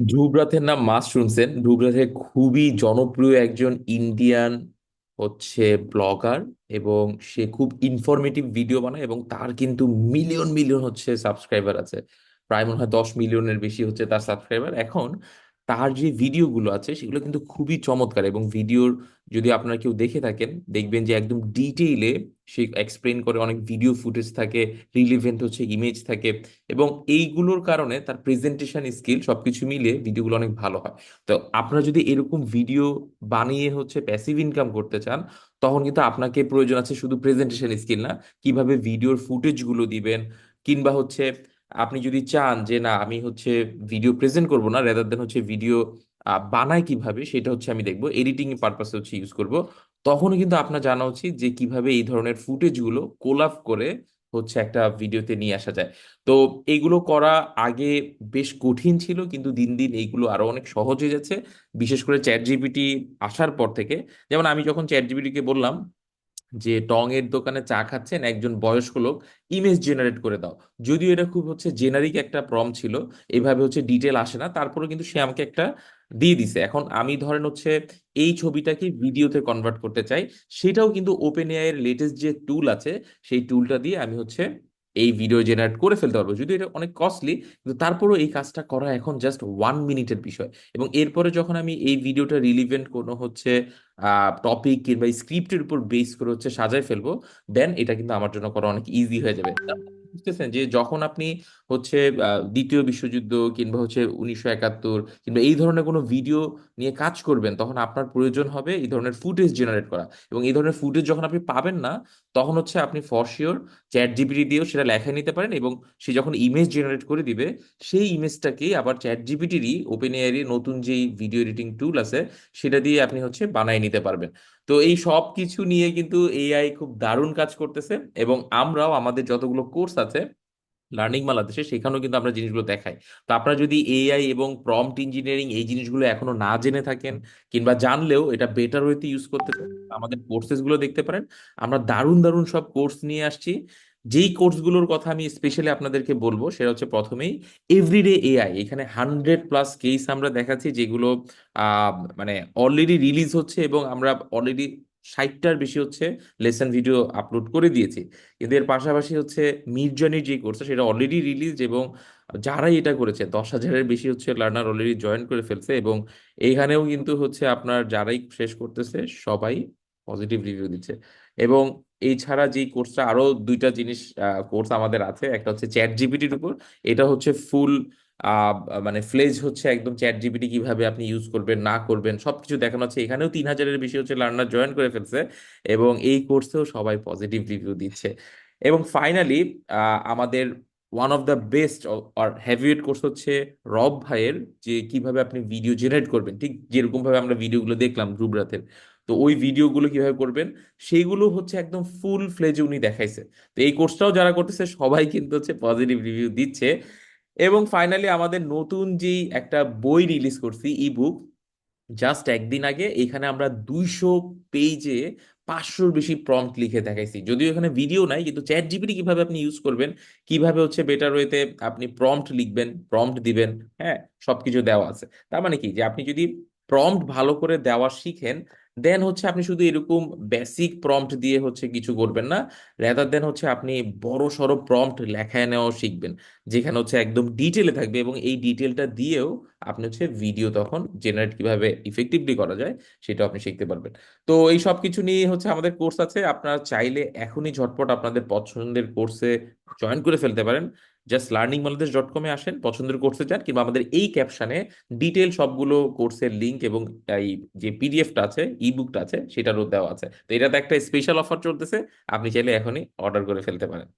ধ্রুব রাথের নাম মাস শুনছেন। ধ্রুব রাথে খুবই জনপ্রিয় একজন ইন্ডিয়ান হচ্ছে ব্লগার এবং সে খুব ইনফরমেটিভ ভিডিও বানায় এবং তার কিন্তু মিলিয়ন মিলিয়ন হচ্ছে সাবস্ক্রাইবার আছে। প্রায় মনে হয় দশ মিলিয়নের বেশি হচ্ছে তার সাবস্ক্রাইবার এখন তার যে ভিডিওগুলো আছে, সেগুলো কিন্তু খুবই চমৎকার এবং ভিডিওর যদি আপনারা কেউ দেখে থাকেন, দেখবেন যে একদম ডিটেইলে সে এক্সপ্লেন করে অনেক ভিডিও ফুটেজ থাকে রিলিভেন্ট হচ্ছে ইমেজ থাকে এবং এইগুলোর কারণে তার প্রেজেন্টেশন স্কিল সবকিছু মিলিয়ে ভিডিওগুলো অনেক ভালো হয়। তো আপনারা যদি এরকম ভিডিও বানিয়ে হচ্ছে প্যাসিভ ইনকাম করতে চান, তখন কিন্তু আপনাকে প্রয়োজন আছে শুধু প্রেজেন্টেশন স্কিল না, কীভাবে ভিডিওর ফুটেজগুলো দিবেন কিংবা হচ্ছে আপনি যদি চান যে, না, আমি হচ্ছে ভিডিও প্রেজেন্ট করব না রেদার দেন হচ্ছে ভিডিও বানায় কীভাবে, সেটা হচ্ছে আমি দেখব এডিটিং পারপাসে হচ্ছে ইউজ করব তখন কিন্তু আপনার জানা উচিত যে, কীভাবে এই ধরনের ফুটেজগুলো কোলাপ করে হচ্ছে একটা ভিডিওতে নিয়ে আসা যায়। তো এইগুলো করা আগে বেশ কঠিন ছিল, কিন্তু দিন দিন এইগুলো আরও অনেক সহজ হয়ে যাচ্ছে। বিশেষ করে চ্যাট জিপিটি আসার পর থেকে, যেমন আমি যখন চ্যাট জিপিটিকে বললাম যে টং এর দোকানে চা খাচ্ছেন একজন বয়স্ক লোক ইমেজ জেনারেট করে দাও। যদিও এটা খুব হচ্ছে জেনারিক একটা প্রম ছিল, এভাবে হচ্ছে ডিটেল আসে না তারপরে কিন্তু সে আমাকে একটা দিয়ে দিছে। এখন আমি ধরেন হচ্ছে এই ছবিটাকে ভিডিওতে কনভার্ট করতে চাই, সেটাও কিন্তু ওপেন এআই এর লেটেস্ট যে টুল আছে, সেই টুলটা দিয়ে আমি হচ্ছে এই ভিডিও জেনারেট করে ফেলতে পারব। যদিও এটা অনেক কস্টলি কিন্তু তারপরেও এই কাজটা করা এখন জাস্ট ওয়ান মিনিটের বিষয়। এবং এরপরে যখন আমি এই ভিডিওটা রিলিভেন্ট কোনো হচ্ছে টপিক কিংবা স্ক্রিপ্টের উপর বেস করে হচ্ছে সাজায় ফেলব দেন এটা কিন্তু আমার জন্য করা অনেক ইজি হয়ে যাবে। বুঝতেছেন? যে যখন আপনি হচ্ছে দ্বিতীয় বিশ্বযুদ্ধ কিংবা হচ্ছে উনিশশো একাত্তর কিংবা এই ধরনের কোনো ভিডিও নিয়ে কাজ করবেন, তখন আপনার প্রয়োজন হবে এই ধরনের ফুটেজ জেনারেট করা। এবং এই ধরনের ফুটেজ যখন আপনি পাবেন না, তখন হচ্ছে আপনি ফর শিওর চ্যাট জিপিটি দিয়েও সেটা লেখায় নিতে পারেন এবং সে যখন ইমেজ জেনারেট করে দিবে, সেই ইমেজটাকেই আবার চ্যাট জিপিটিরই ওপেন এআই নতুন যেই ভিডিও এডিটিং টুল আছে, সেটা দিয়ে আপনি হচ্ছে বানায় নিতে পারবেন। তো এই সব কিছু নিয়ে কিন্তু এআই খুব দারুণ কাজ করতেছে এবং আমরাও আমাদের যতগুলো কোর্স আছে লার্নিং বাংলাদেশে সেখানেও কিন্তু আমরা জিনিসগুলো দেখাই। তো আপনারা যদি এআই এবং প্রম্পট ইঞ্জিনিয়ারিং এই জিনিসগুলো এখনও না জেনে থাকেন কিংবা জানলেও এটা বেটার ওয়েতে ইউজ করতে আমাদের কোর্সেসগুলো দেখতে পারেন। আমরা দারুণ দারুণ সব কোর্স নিয়ে আসছি। যেই কোর্সগুলোর কথা আমি স্পেশালি আপনাদেরকে বলব, সেটা হচ্ছে প্রথমেই এভরিডে এআই এখানে হান্ড্রেড প্লাস কেস আমরা দেখাচ্ছি যেগুলো মানে অলরেডি রিলিজ হচ্ছে এবং আমরা অলরেডি ষাটটার বেশি হচ্ছে লেসন ভিডিও আপলোড করে দিয়েছি। এদের পাশাপাশি হচ্ছে মিরজনের যে কোর্সটা সেটা অলরেডি রিলিজ এবং যারাই এটা করেছে, দশ হাজারের বেশি হচ্ছে লার্নার অলরেডি জয়েন করে ফেলছে এবং এইখানেও কিন্তু হচ্ছে আপনার যারাই শেষ করতেছে, সবাই পজিটিভ রিভিউ দিচ্ছে। এবং এছাড়া যে কোর্সটা আরও দুইটা জিনিস কোর্স আমাদের আছে। একটা হচ্ছে চ্যাট জিপিটির উপর, এটা হচ্ছে ফুল মানে ফ্লেজ হচ্ছে একদম চ্যাট জিপিটি কীভাবে আপনি ইউজ করবেন, না করবেন, সবকিছু দেখানো হচ্ছে এখানেও তিন হাজারের বেশি হচ্ছে লার্নার জয়েন করে ফেলছে এবং এই কোর্সেও সবাই পজিটিভ রিভিউ দিচ্ছে। এবং ফাইনালি আমাদের ওয়ান অফ দ্য বেস্ট আর হেভিওয়েট কোর্স হচ্ছে রব ভাইয়ের যে কীভাবে আপনি ভিডিও জেনারেট করবেন। ঠিক যেরকম ভাবে আমরা ভিডিওগুলো দেখলাম ধ্রুব রাতের তো ওই ভিডিওগুলো কীভাবে করবেন? সেইগুলো হচ্ছে একদম ফুল ফ্লেজে উনি দেখাইছে। তো এই কোর্সটাও যারা করতেছে, সবাই কিন্তু হচ্ছে পজিটিভ রিভিউ দিচ্ছে। এবং ফাইনালি আমাদের নতুন যেই একটা বই রিলিজ করছি ইবুক জাস্ট একদিন আগে এখানে আমরা দুইশো পেজে পাঁচশোর বেশি প্রম্পট লিখে দেখাইছি। যদিও এখানে ভিডিও নাই, কিন্তু চ্যাট জিপিটি কীভাবে আপনি ইউজ করবেন, কীভাবে হচ্ছে বেটার ওয়েতে আপনি প্রম্পট লিখবেন প্রম্পট দিবেন হ্যাঁ সবকিছু দেওয়া আছে। তার মানে কি? যে আপনি যদি প্রম্পট ভালো করে দেওয়া শিখেন দেন হচ্ছে আপনি শুধু এরকম বেসিক প্রম্পট দিয়ে হচ্ছে কিছু করবেন না রেদার দেন হচ্ছে আপনি বড় সড়ো প্রম্পট লেখায় নেওয়াও শিখবেন, যেখানে হচ্ছে একদম ডিটেলে থাকবে এবং এই ডিটেলটা দিয়েও আপনি হচ্ছে ভিডিও তখন জেনারেট কীভাবে ইফেক্টিভলি করা যায় সেটা আপনি শিখতে পারবেন। তো এই সব কিছু নিয়ে হচ্ছে আমাদের কোর্স আছে, আপনারা চাইলে এখনই ঝটপট আপনাদের পছন্দের কোর্সে জয়েন করে ফেলতে পারেন। জাস্ট লার্নিং বাংলাদেশ ডট কমে আসেন, পছন্দের কোর্সে যান, কিংবা আমাদের এই ক্যাপশানে ডিটেল সবগুলো কোর্সের লিঙ্ক এবং এই যে পিডিএফটা আছে ই বুকটা আছে, সেটারও দেওয়া আছে। তো এটাতে একটা স্পেশাল অফার চলতেছে, আপনি চাইলে এখনই অর্ডার করে ফেলতে পারেন।